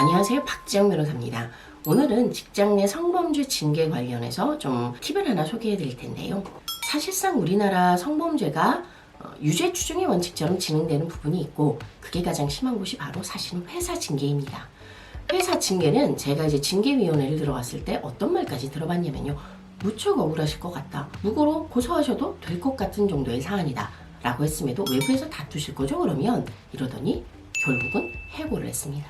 안녕하세요. 박지영 변호사입니다. 오늘은 직장 내 성범죄 징계 관련해서 좀 팁을 하나 소개해 드릴 텐데요. 사실상 우리나라 성범죄가 어, 유죄 추정의 원칙처럼 진행되는 부분이 있고 그게 가장 심한 곳이 바로 사실은 회사 징계입니다. 회사 징계는 제가 이제 징계위원회를 들어갔을 때 어떤 말까지 들어봤냐면요. 무척 억울하실 것 같다. 무고로 고소하셔도 될 것 같은 정도의 사안이다. 라고 했음에도 외부에서 다투실 거죠? 그러면 이러더니 결국은 해고를 했습니다.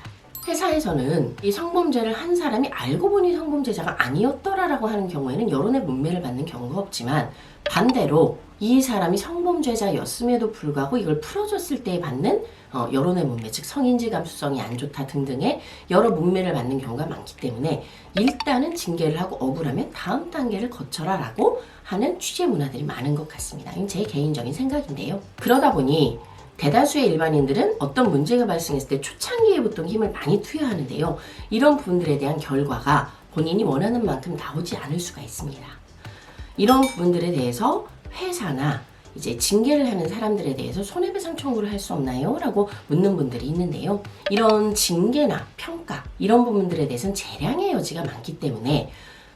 회사에서는 이 성범죄를 한 사람이 알고 보니 성범죄자가 아니었더라라고 하는 경우에는 여론의 문매를 받는 경우가 없지만 반대로 이 사람이 성범죄자였음에도 불구하고 이걸 풀어줬을 때 받는 어, 여론의 문매, 즉 성인지 감수성이 안 좋다 등등의 여러 문매를 받는 경우가 많기 때문에 일단은 징계를 하고 억울하면 다음 단계를 거쳐라라고 하는 취재 문화들이 많은 것 같습니다. 제 개인적인 생각인데요. 그러다 보니 대다수의 일반인들은 어떤 문제가 발생했을 때 초창기에 보통 힘을 많이 투여하는데요. 이런 부분들에 대한 결과가 본인이 원하는 만큼 나오지 않을 수가 있습니다. 이런 부분들에 대해서 회사나 이제 징계를 하는 사람들에 대해서 손해배상 청구를 할 수 없나요? 라고 묻는 분들이 있는데요. 이런 징계나 평가, 이런 부분들에 대해서는 재량의 여지가 많기 때문에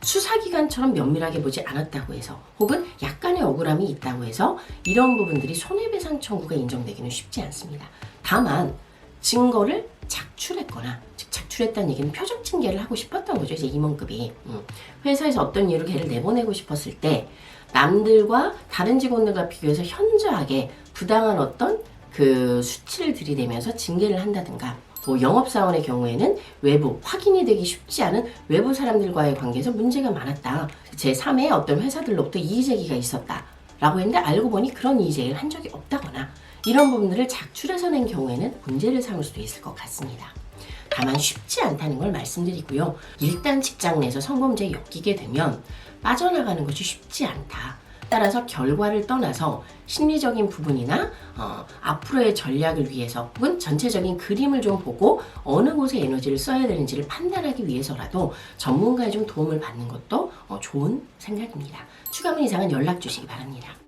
수사기관처럼 면밀하게 보지 않았다고 해서 혹은 약간의 억울함이 있다고 해서 이런 부분들이 손해배상 청구가 인정되기는 쉽지 않습니다. 다만 증거를 작출했거나 즉 작출했다는 얘기는 표적 징계를 하고 싶었던 거죠 이제 임원급이 음. 회사에서 어떤 이유로 걔를 내보내고 싶었을 때 남들과 다른 직원들과 비교해서 현저하게 부당한 어떤 그 수치를 들이대면서 징계를 한다든가 뭐 영업사원의 경우에는 외부 확인이 되기 쉽지 않은 외부 사람들과의 관계에서 문제가 많았다. 제3의 어떤 회사들로부터 이의제기가 있었다. 라고 했는데 알고 보니 그런 이의제기를 한 적이 없다거나 이런 부분들을 작출해서 낸 경우에는 문제를 삼을 수도 있을 것 같습니다. 다만 쉽지 않다는 걸 말씀드리고요. 일단 직장 내에서 성범죄에 엮이게 되면 빠져나가는 것이 쉽지 않다. 따라서 결과를 떠나서 심리적인 부분이나 어, 앞으로의 전략을 위해서 혹은 전체적인 그림을 좀 보고 어느 곳에 에너지를 써야 되는지를 판단하기 위해서라도 전문가의 좀 도움을 받는 것도 어, 좋은 생각입니다. 추가문 이상은 연락 주시기 바랍니다.